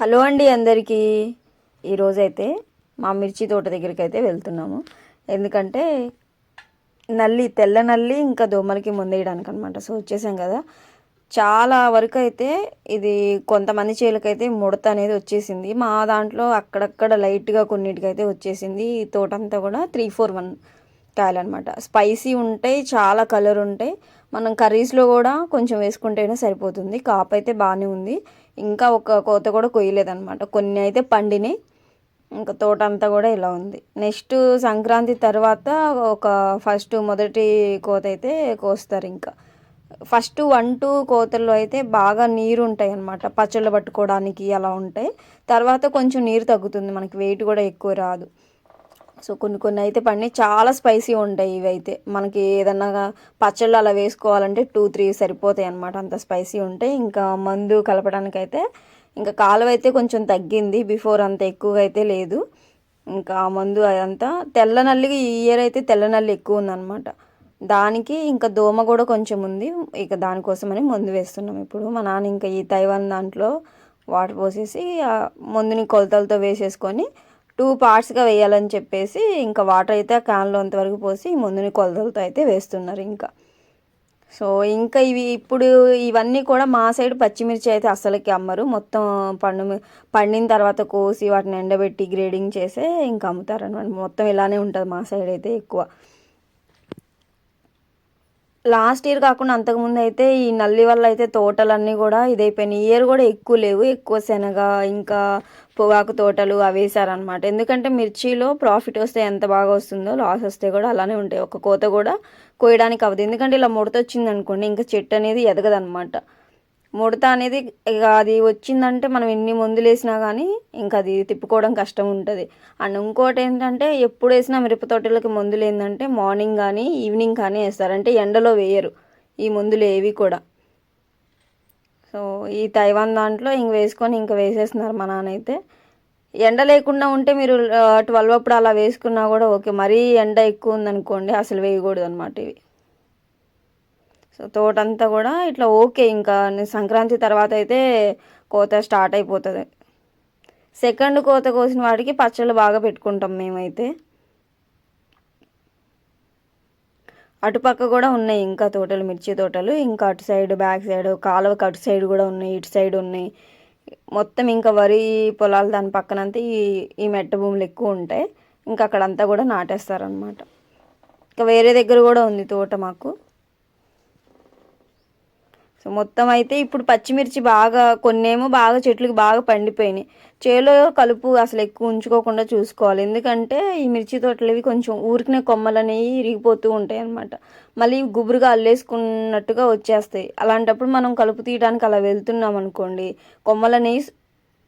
Hello అండి అందరికీ. ఈరోజైతే మా మిర్చి తోట దగ్గరికి అయితే వెళ్తున్నాము. ఎందుకంటే నల్లి తెల్ల నల్లి ఇంకా దోమలకి ముందేయడానికి అనమాట సో వచ్చేసాం కదా. చాలా వరకు అయితే ఇది కొంతమంది చేలకైతే ముడత అనేది వచ్చేసింది. మా దాంట్లో అక్కడక్కడ లైట్గా కొన్నిటికైతే వచ్చేసింది. ఈ తోట అంతా కూడా త్రీ ఫోర్ వన్ కాయలు అనమాట స్పైసీ ఉంటాయి చాలా కలర్ ఉంటాయి. మనం కర్రీస్లో కూడా కొంచెం వేసుకుంటేనే సరిపోతుంది. కాపు అయితే బాగానే ఉంది. ఇంకా ఒక కోత కూడా కొయ్యలేదన్నమాట కొన్ని అయితే పండినాయి. ఇంకా తోట అంతా కూడా ఇలా ఉంది. నెక్స్ట్ సంక్రాంతి తర్వాత ఒక ఫస్ట్ మొదటి కోత అయితే కోస్తారు ఇంకా. ఫస్ట్ వన్ టూ కోతల్లో అయితే బాగా నీరు ఉంటాయి అన్నమాట పచ్చళ్ళు పట్టుకోవడానికి అలా ఉంటాయి. తర్వాత కొంచెం నీరు తగ్గుతుంది. మనకి వెయిట్ కూడా ఎక్కువ రాదు. సో కొన్ని కొన్ని అయితే పండి చాలా స్పైసీ ఉంటాయి ఇవి అయితే మనకి ఏదన్నా పచ్చళ్ళు అలా వేసుకోవాలంటే టూ త్రీ సరిపోతాయి అనమాట అంత స్పైసీ ఉంటాయి. ఇంకా మందు కలపడానికి అయితే ఇంకా కాలువ అయితే కొంచెం తగ్గింది. బిఫోర్ అంత ఎక్కువగా అయితే లేదు. ఇంకా ఆ మందు అదంతా తెల్ల నల్లికి ఈ ఇయర్ అయితే తెల్ల నల్లి ఎక్కువ ఉందన్నమాట. దానికి ఇంకా దోమ కూడా కొంచెం ఉంది. ఇక దానికోసమని మందు వేస్తున్నాం ఇప్పుడు. మా నాన్న ఇంకా ఈ తైవాన్ దాంట్లో వాటర్ పోసేసి మందుని కొలతలతో వేసేసుకొని టూ పార్ట్స్గా వేయాలని చెప్పేసి ఇంకా వాటర్ అయితే ఆ క్యాన్లో అంతవరకు పోసి ముందుని కొలతలతో అయితే వేస్తున్నారు ఇంకా. సో ఇంకా ఇవి ఇప్పుడు ఇవన్నీ కూడా మా సైడ్ పచ్చిమిర్చి అయితే అస్సలకి అమ్మరు. మొత్తం పండు పండిన తర్వాత కోసి వాటిని ఎండబెట్టి గ్రేడింగ్ చేసే ఇంకా అమ్ముతారనమాట మొత్తం ఇలానే ఉంటుంది మా సైడ్ అయితే ఎక్కువ. లాస్ట్ ఇయర్ కాకుండా అంతకుముందు అయితే ఈ నల్లి వల్ల అయితే తోటలన్నీ కూడా ఇదైపోయినాయి. ఈ ఇయర్ కూడా ఎక్కువ లేవు ఎక్కువ శనగ ఇంకా పొగాకు తోటలు అవి వేసారనమాట ఎందుకంటే మిర్చిలో ప్రాఫిట్ వస్తే ఎంత బాగా వస్తుందో లాస్ వస్తే కూడా అలానే ఉంటాయి. ఒక కోత కూడా కోయడానికి అవ్వదు ఎందుకంటే ఇలా ముడత వచ్చింది అనుకోండి ఇంకా చెట్టు అనేది ఎదగదనమాట ముడత అనేది ఇక అది వచ్చిందంటే మనం ఎన్ని మందులు వేసినా కానీ ఇంకా అది తిప్పుకోవడం కష్టం ఉంటుంది. అండ్ ఇంకోటి ఏంటంటే ఎప్పుడు వేసినా మిరప తోటలకి మందులు ఏంటంటే మార్నింగ్ కానీ ఈవినింగ్ కానీ వేస్తారు. అంటే ఎండలో వేయరు ఈ మందులు ఏవి కూడా. సో ఈ తైవాన్ దాంట్లో ఇంక వేసుకొని ఇంకా వేసేస్తున్నారు మా నాన్న అయితే. ఎండ లేకుండా ఉంటే మీరు ట్వెల్వ్ అప్పుడు అలా వేసుకున్నా కూడా ఓకే. మరీ ఎండ ఎక్కువ ఉందనుకోండి అసలు వేయకూడదు అనమాట ఇవి. సో తోటంతా కూడా ఇట్లా ఓకే ఇంకా సంక్రాంతి తర్వాత అయితే కోత స్టార్ట్ అయిపోతుంది. సెకండ్ కోత కోసిన వాటికి పచ్చళ్ళు బాగా పెట్టుకుంటాం మేమైతే. అటుపక్క కూడా ఉన్నాయి ఇంకా తోటలు మిర్చి తోటలు ఇంకా అటు సైడ్ బ్యాక్ సైడ్ కాలువకి అటు సైడ్ కూడా ఉన్నాయి ఇటు సైడ్ ఉన్నాయి. మొత్తం ఇంకా వరి పొలాలు దాని పక్కనంతా ఈ ఈ మెట్ట భూములు ఎక్కువ ఉంటాయి. ఇంకా అక్కడంతా కూడా నాటేస్తారనమాట ఇంకా వేరే దగ్గర కూడా ఉంది తోట మాకు. సో మొత్తం అయితే ఇప్పుడు పచ్చిమిర్చి బాగా కొన్నేమో బాగా చెట్లకు బాగా పండిపోయినాయి. చేలో కలుపు అసలు ఎక్కువ ఉంచుకోకుండా చూసుకోవాలి. ఎందుకంటే ఈ మిర్చి తోటలవి కొంచెం ఊరికినే కొమ్మలు అనేవి ఇరిగిపోతూ ఉంటాయి అనమాట మళ్ళీ గుబురుగా అల్లేసుకున్నట్టుగా వచ్చేస్తాయి. అలాంటప్పుడు మనం కలుపు తీయడానికి అలా వెళ్తున్నాం అనుకోండి కొమ్మలు అనేవి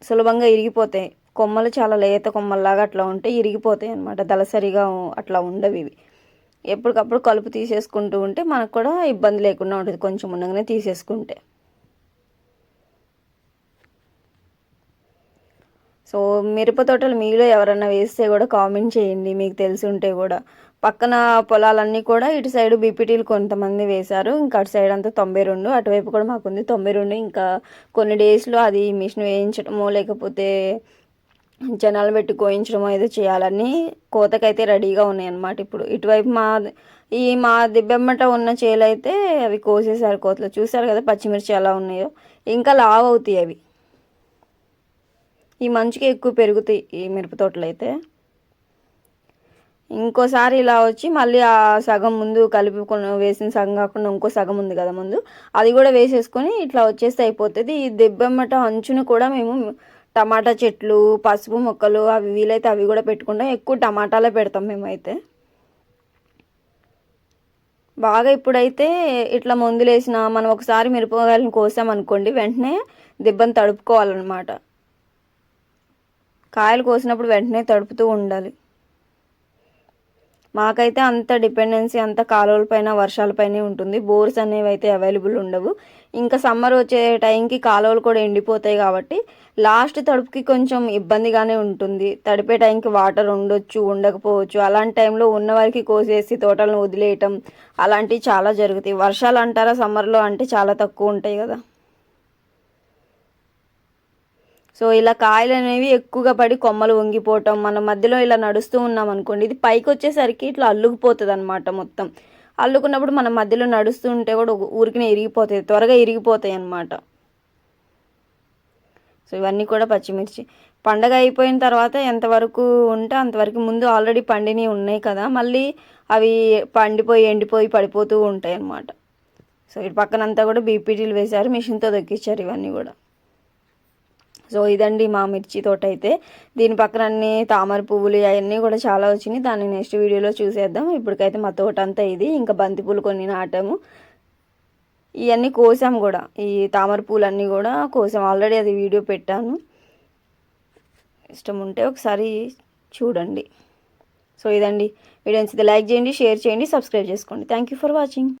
సులభంగా ఇరిగిపోతాయి. కొమ్మలు చాలా లేత కొమ్మల్లాగా అట్లా ఉంటే ఇరిగిపోతాయి అనమాట దళసరిగా అట్లా ఉండవు ఇవి. ఎప్పటికప్పుడు కలుపు తీసేసుకుంటూ ఉంటే మనకు కూడా ఇబ్బంది లేకుండా ఉంటుంది కొంచెం ఉండగానే తీసేసుకుంటే. సో మిరప తోటలు మీలో ఎవరన్నా వేస్తే కూడా కామెంట్ చేయండి మీకు తెలిసి ఉంటే కూడా. పక్కన పొలాలన్నీ కూడా ఇటు సైడ్ బీపీటీలు కొంతమంది వేశారు ఇంకా అటు సైడ్ అంతా తొంభై రెండు అటువైపు కూడా మాకుంది తొంభై రెండు. ఇంకా కొన్ని డేస్లో అది మిషన్ వేయించడమో లేకపోతే జనాలు పెట్టి కోయించడం ఏదో చేయాలని కోతకైతే రెడీగా ఉన్నాయి అన్నమాట ఇప్పుడు. ఇటువైపు మా ఈ మా దిబ్బెమ్మట ఉన్న చేలు అయితే అవి కోసేసారు కోతలు. చూసారు కదా పచ్చిమిర్చి ఎలా ఉన్నాయో. ఇంకా లావ్ అవుతాయి అవి. ఈ మంచుకి ఎక్కువ పెరుగుతాయి ఈ మిరప తోటలు అయితే ఇంకోసారి ఇలా వచ్చి మళ్ళీ ఆ సగం ముందు కలిపి వేసిన సగం కాకుండా ఇంకో సగం ఉంది కదా ముందు. అది కూడా వేసేసుకొని ఇట్లా వచ్చేస్తే అయిపోతుంది. ఈ దెబ్బెమ్మట అంచును కూడా మేము టమాటా చెట్లు పసుపు మొక్కలు అవి వీలైతే అవి కూడా పెట్టుకుంటాం. ఎక్కువ టమాటాలే పెడతాం మేమైతే. బాగా ఇప్పుడైతే ఇట్లా మందులు వేసిన మనం ఒకసారి మిరపకాయలను కోసామనుకోండి వెంటనే దిబ్బను తడుపుకోవాలన్నమాట. కాయలు కోసినప్పుడు వెంటనే తడుపుతూ ఉండాలి. మాకైతే అంత డిపెండెన్సీ అంత కాలువలపైన వర్షాలపైనే ఉంటుంది. బోర్స్ అనేవి అయితే అవైలబుల్ ఉండవు. ఇంకా సమ్మర్ వచ్చే టైంకి కాలువలు కూడా ఎండిపోతాయి కాబట్టి లాస్ట్ తడుపుకి కొంచెం ఇబ్బందిగానే ఉంటుంది. తడిపే టైంకి వాటర్ ఉండొచ్చు ఉండకపోవచ్చు. అలాంటి టైంలో ఉన్న వారికి కోసేసి తోటలను వదిలేయటం అలాంటివి చాలా జరుగుతాయి. వర్షాలు అంటారా సమ్మర్లో అంటే చాలా తక్కువ ఉంటాయి కదా. సో ఇలా కాయలు అనేవి ఎక్కువగా పడి కొమ్మలు వంగిపోవటం మన మధ్యలో ఇలా నడుస్తూ ఉన్నాం అనుకోండి ఇది పైకి వచ్చేసరికి ఇట్లా అల్లుకుపోతుంది అనమాట మొత్తం. అల్లుకున్నప్పుడు మన మధ్యలో నడుస్తూ ఉంటే కూడా ఒక ఊరికినే ఇరిగిపోతాయి త్వరగా ఇరిగిపోతాయి అన్నమాట. సో ఇవన్నీ కూడా పచ్చిమిర్చి. పండగ అయిపోయిన తర్వాత ఎంతవరకు ఉంటే అంతవరకు ముందు ఆల్రెడీ పండినవి ఉన్నాయి కదా మళ్ళీ అవి పండిపోయి ఎండిపోయి పడిపోతూ ఉంటాయి అన్నమాట సో ఇటు పక్కనంతా కూడా బీపీటీలు వేశారు మిషన్తో దొక్కిచ్చారు ఇవన్నీ కూడా. సో ఇదండి మా మిర్చి తోట అయితే దీని పక్కన అన్ని తామర పువ్వులు అవన్నీ కూడా చాలా వచ్చినాయి. దాన్ని నెక్స్ట్ వీడియోలో చూసేద్దాం. ఇప్పటికైతే మా తోట అంతా ఇది. ఇంకా బంతి పూలు కొన్ని నాటాము. ఇవన్నీ కోసాం కూడా. ఈ తామర పూలన్నీ కూడా కోసాం. ఆల్రెడీ అది వీడియో పెట్టాను. ఇష్టం ఉంటే ఒకసారి చూడండి. సో ఇదండి. వీడియో నచ్చితే లైక్ చేయండి షేర్ చేయండి సబ్స్క్రైబ్ చేసుకోండి. Thank you for watching